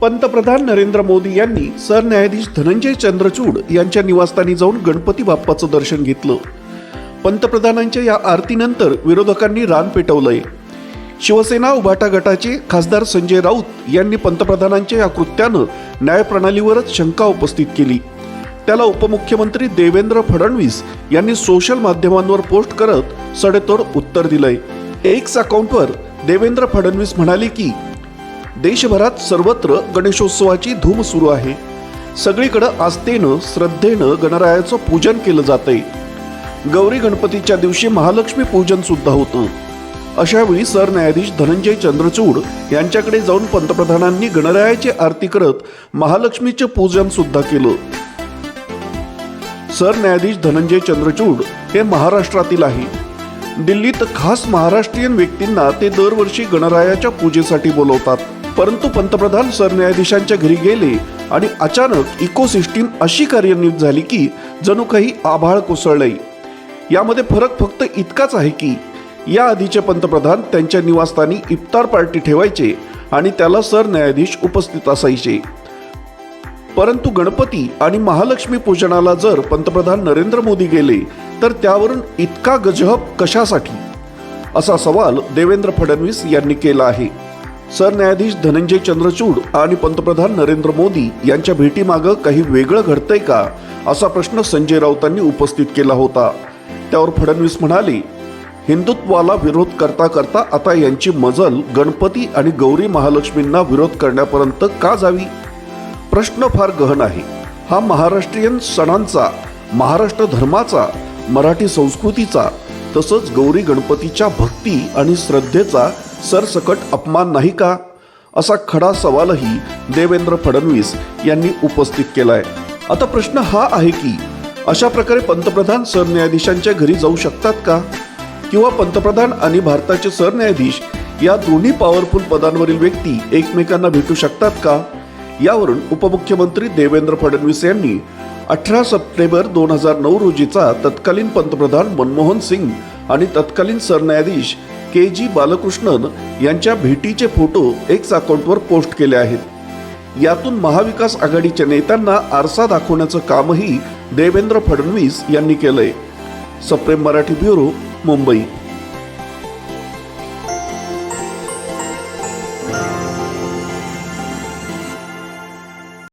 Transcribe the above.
पंतप्रधान नरेंद्र मोदी यांनी सरन्यायाधीश धनंजय चंद्रचूड यांच्या निवासस्थानी जाऊन गणपती बाप्पाचं दर्शन घेतलं. पंतप्रधानांच्या या आरतीनंतर विरोधकांनी रान पेटवलंय. शिवसेना उभाटा गटाचे खासदार संजय राऊत यांनी पंतप्रधानांच्या या कृत्यानं न्यायप्रणालीवरच शंका उपस्थित केली. त्याला उपमुख्यमंत्री देवेंद्र फडणवीस यांनी सोशल माध्यमांवर पोस्ट करत सडेतोड उत्तर दिलंय. एक्स अकाउंटवर देवेंद्र फडणवीस म्हणाले की देशभरात सर्वत्र गणेशोत्सवाची धूम सुरू आहे. सगळीकडं आस्थेनं श्रद्धेनं गणरायाचं पूजन केलं जातंय. गौरी गणपतीच्या दिवशी महालक्ष्मी पूजन सुद्धा होतं. अशावेळी सरन्यायाधीश धनंजय चंद्रचूड यांच्याकडे जाऊन पंतप्रधानांनी गणरायाची आरती करत महालक्ष्मीचे पूजन सुद्धा केलं. सरन्यायाधीश धनंजय चंद्रचूड हे महाराष्ट्रातील आहे. दिल्लीत खास महाराष्ट्रीयन व्यक्तींना ते दरवर्षी गणरायाच्या पूजेसाठी बोलवतात. परंतु पंतप्रधान सरन्यायाधीशांच्या घरी गेले आणि अचानक इकोसिस्टीम अशी कार्यान्वित झाली की जणू काही आभाळ कोसळलंय. यामध्ये फरक फक्त इतकाच आहे की या आधीचे पंतप्रधान त्यांच्या निवासस्थानी इफ्तार पार्टी ठेवायचे आणि त्याला सरन्यायाधीश उपस्थित असायचे. परंतु गणपती आणि महालक्ष्मी पूजनाला जर पंतप्रधान नरेंद्र मोदी गेले तर त्यावरून इतका गजहब कशासाठी? असा सवाल देवेंद्र फडणवीस यांनी केला आहे. सरन्यायाधीश धनंजय चंद्रचूड आणि पंतप्रधान नरेंद्र मोदी यांच्या भेटीमागं काही वेगळं घडतंय का असा प्रश्न संजय राऊतांनी उपस्थित केला होता. त्यावर फडणवीस म्हणाले हिंदुत्वाला विरोध करता करता आता यांची मजल गणपती आणि गौरी महालक्ष्मींना विरोध करण्यापर्यंत का जावी? प्रश्न फार गहन आहे. हा महाराष्ट्रीयन सणांचा महाराष्ट्र धर्माचा मराठी संस्कृतीचा तसंच गौरी गणपतीच्या भक्ती आणि श्रद्धेचा सरसकट अपमान नाही का? असा खडा सवालही देवेंद्र फडणवीस यांनी उपस्थित केलाय. आता प्रश्न हा आहे की अशा प्रकारे पंतप्रधान सरन्यायाधीशांच्या घरी जाऊ शकतात का? किंवा पंतप्रधान आणि भारताचे सरन्यायाधीश या दोन्ही पॉवरफुल पदांवरील व्यक्ती एकमेकांना भेटू शकतात का? यावरून उपमुख्यमंत्री देवेंद्र फडणवीस यांनी अठरा सप्टेंबर दोन हजार नऊ रोजीचा तत्कालीन पंतप्रधान मनमोहन सिंग आणि तत्कालीन सरन्यायाधीश के जी बालकृष्णन यांच्या भेटीचे फोटो एक्स अकाउंटवर पोस्ट केले आहेत. यातून महाविकास आघाडीच्या नेत्यांना आरसा दाखवण्याचं कामही देवेंद्र फडणवीस यांनी केलंय. सप्रेम मराठी ब्युरो मुंबई.